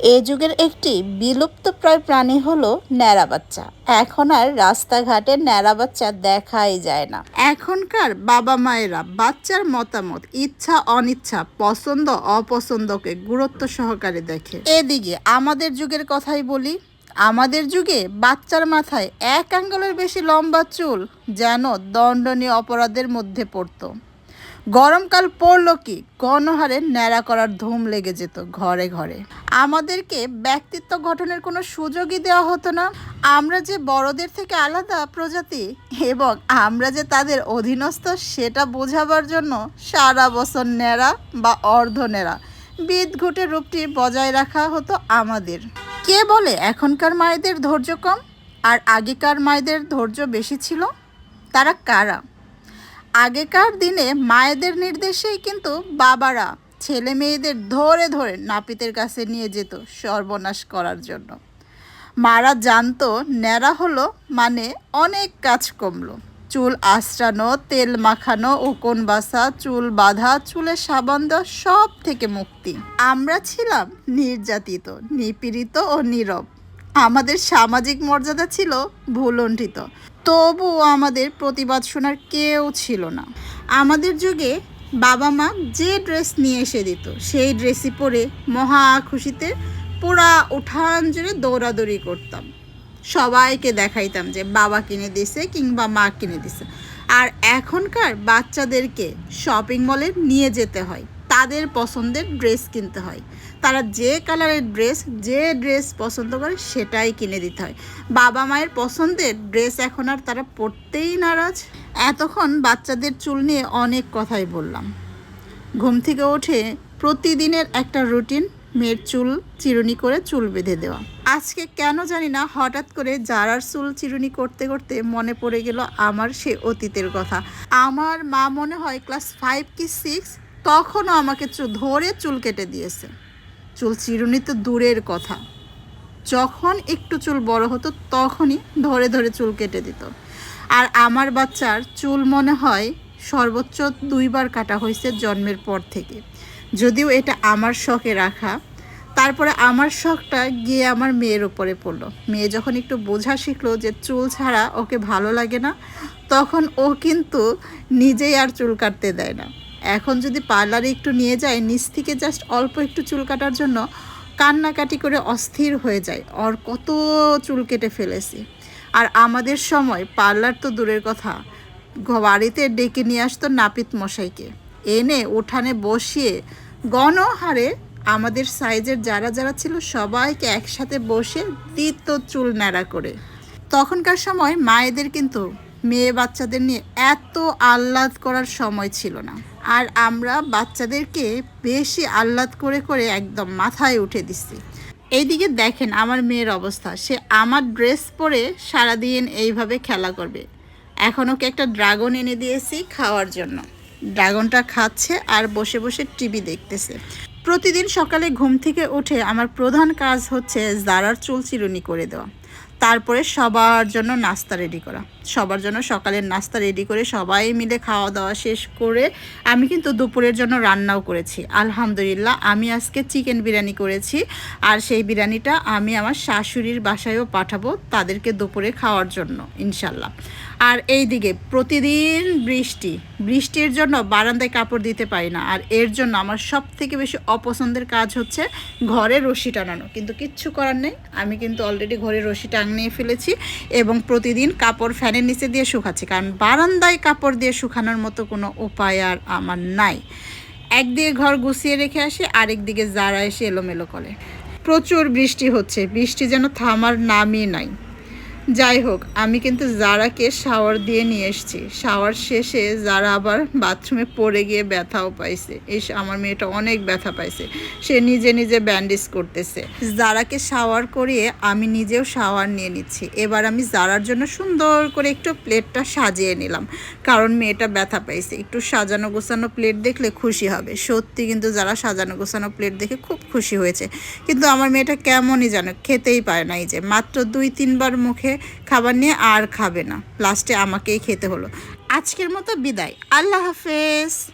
এ যুগের একটি বিলুপ্তপ্রায় প্রাণী হলো ন্যাড়া বাচ্চা। এখন আর রাস্তাঘাটে ন্যাড়া বাচ্চা দেখাই যায় না। এখনকার বাবা মায়েরা বাচ্চার মতামত ইচ্ছা, অনিচ্ছা, পছন্দ, অপছন্দকে গুরুত্ব সহকারে দেখে। এদিকে আমাদের যুগের কথাই বলি, আমাদের যুগে বাচ্চার মাথায় এক আঙ্গুলের বেশি লম্বা চুল যেন দণ্ডনীয় অপরাধের মধ্যে পড়তো। গরমকাল পড়ল কি? গণহারে ন্যাড়া করার ধুম লেগে যেত ঘরে ঘরে। আমাদেরকে ব্যক্তিত্ব গঠনের কোনো সুযোগই দেওয়া হতো না। আমরা যে বড়দের থেকে আলাদা প্রজাতি এবং আমরা যে তাদের অধীনস্থ, সেটা বোঝাবার জন্য সারা বছর ন্যাড়া বা অর্ধ ন্যাড়া বিদঘুটে রূপটি বজায় রাখা হতো আমাদের। কে বলে এখনকার মায়েদের ধৈর্য কম? আর আগেকার মায়েদের ধৈর্য বেশি ছিল? তারা কারা? আগেকার দিনে মায়েদের নির্দেশেই কিন্তু বাবারা ছেলে মেয়েদের ধরে ধরে নাপিতের কাছে নিয়ে যেত সর্বনাশ করার জন্য। মারা জানতো ন্যাড়া হলো মানে অনেক কাজ কমলো। চুল আশ্রানো তেল মাখানো কোন বাসা চুল বাঁধা চুলের সাবান দেওয়া সব থেকে মুক্তি। আমরা ছিলাম নির্যাতিত, নিপীড়িত ও নীরব। আমাদের সামাজিক মর্যাদা ছিল ভুলণ্ঠিত। তবুও আমাদের প্রতিবাদ শোনার কেউ ছিল না। আমাদের যুগে বাবা মা যে ড্রেস নিয়ে এসে দিত, সেই ড্রেসই পরে মহা খুশিতে পুরা উঠান জুড়ে দৌড়াদৌড়ি করতাম। সবাইকে দেখাইতাম যে বাবা কিনে দিছে কিংবা মা কিনে দিছে। আর এখনকার বাচ্চাদেরকে শপিং মলে নিয়ে যেতে হয়। তাদের পছন্দের ড্রেস কিনতে হয়। তারা যে কালারের ড্রেস, যে ড্রেস পছন্দ করে সেটাই কিনে দিতে হয়। বাবা মায়ের পছন্দের ড্রেস এখন আর তারা পরতেই নারাজ। এতক্ষণ বাচ্চাদের চুল নিয়ে অনেক কথাই বললাম। ঘুম থেকে উঠে প্রতিদিনের একটা রুটিন, মেয়ের চুল চিরুনি করে চুল বেঁধে দেওয়া। আজকে কেন জানি না, হঠাৎ করে যারার চুল চিরুনি করতে করতে মনে পড়ে গেল আমার সে অতীতের কথা। আমার মা মনে হয় ক্লাস ফাইভ কি সিক্স তখনও আমাকে ধরে চুল কেটে দিয়েছে। চুল চিরুনি তো দূরের কথা। যখন একটু চুল বড় হতো, তখনই ধরে ধরে চুল কেটে দিত। আর আমার বাচ্চার চুল মনে হয় সর্বোচ্চ দুইবার কাটা হয়েছে জন্মের পর থেকে। যদিও এটা আমার শখে রাখা। তারপরে আমার শখটা গিয়ে আমার মেয়ের ওপরে পড়ল। মেয়ে যখন একটু বোঝা শিখলো যে চুল ছাড়া ওকে ভালো লাগে না, তখন ও কিন্তু নিজেই আর চুল কাটতে দেয় না। এখন যদি পার্লারে একটু নিয়ে যায়, নিচ থেকে জাস্ট অল্প একটু চুল কাটার জন্য কান্নাকাটি করে অস্থির হয়ে যায়। ওর কত চুল কেটে ফেলেছি। আর আমাদের সময় পার্লার তো দূরের কথা। বাড়িতে ডেকে নিয়ে আসতো নাপিত মশাইকে। এনে উঠানে বসিয়ে গণহারে আমাদের সাইজের যারা যারা ছিল সবাইকে একসাথে বসে দিত চুল ন্যাড়া করে। তখনকার সময় মায়েদের কিন্তু, মেয়ে বাচ্চাদের নিয়ে এত আহ্লাদ করার সময় ছিল না। আর আমরা বাচ্চাদেরকে বেশি আহ্লাদ করে করে একদম মাথায় উঠে দিচ্ছি এইদিকে দেখেন আমার মেয়ের অবস্থা। সে আমার ড্রেস পরে সারাদিন এইভাবে খেলা করবে। এখন ওকে একটা ড্রাগন এনে দিয়েছি খাওয়ার জন্য। ড্রাগনটা খাচ্ছে আর বসে বসে টিভি দেখতেছে। প্রতিদিন সকালে ঘুম থেকে উঠে আমার প্রধান কাজ হচ্ছে জারার চুল চিরুনি করে দেওয়া। তারপরে সবার জন্য নাস্তা রেডি করা। সবার জন্য সকালের নাস্তা রেডি করে সবাই মিলে খাওয়া দাওয়া শেষ করে আমি কিন্তু দুপুরের জন্য রান্নাও করেছি। আলহামদুলিল্লাহ, আমি আজকে চিকেন বিরিয়ানি করেছি আর সেই বিরিয়ানিটা আমি আমার শাশুড়ির বাসায়ও পাঠাবো তাদেরকে দুপুরে খাওয়ার জন্য, ইনশাল্লাহ। আর এই দিকে প্রতিদিন বৃষ্টি, বৃষ্টির জন্য বারান্দায় কাপড় দিতে পারি না আর এর জন্য আমার সব থেকে বেশি অপছন্দের কাজ হচ্ছে ঘরে রশি টানানো। কিন্তু কিচ্ছু করার নেই, আমি কিন্তু অলরেডি ঘরে রশি টাঙিয়ে ফেলেছি এবং প্রতিদিন কাপড় ফ্যানের নিচে দিয়ে শুকাচ্ছি, কারণ বারান্দায় কাপড় দিয়ে শুকানোর মতো কোনো উপায় আর আমার নাই। একদিকে ঘর গুছিয়ে রেখে আসি আরেক দিকে যারা এসে এলোমেলো করে। প্রচুর বৃষ্টি হচ্ছে, বৃষ্টি যেন থামার নামই নাই। যাই হোক, আমি কিন্তু জারাকে শাওয়ার দিয়ে নিয়ে এসেছি। শাওয়ার শেষে যারা আবার বাথরুমে পড়ে গিয়ে ব্যথাও পাইছে। এই আমার মেয়েটা অনেক ব্যথা পাইছে। সে নিজে নিজে ব্যান্ডেজ করতেছে। জারাকে শাওয়ার করিয়ে আমি নিজেও শাওয়ার নিয়ে নিচ্ছি। এবার আমি জারার জন্য সুন্দর করে একটু প্লেটটা সাজিয়ে নিলাম। কারণ মেয়েটা ব্যথা পাইছে। একটু সাজানো গোছানো প্লেট দেখলে খুশি হবে। সত্যি কিন্তু যারা সাজানো গোছানো প্লেট দেখে খুব খুশি হয়েছে। কিন্তু আমার মেয়েটা কেমনই জানো খেতেই পারে না এই যে। মাত্র দুই তিনবার মুখে খাবার নিয়ে আর খাবে না। লাস্টে আমাকেই খেতে হলো। আজকের মতো বিদায়। আল্লাহ হাফেজ।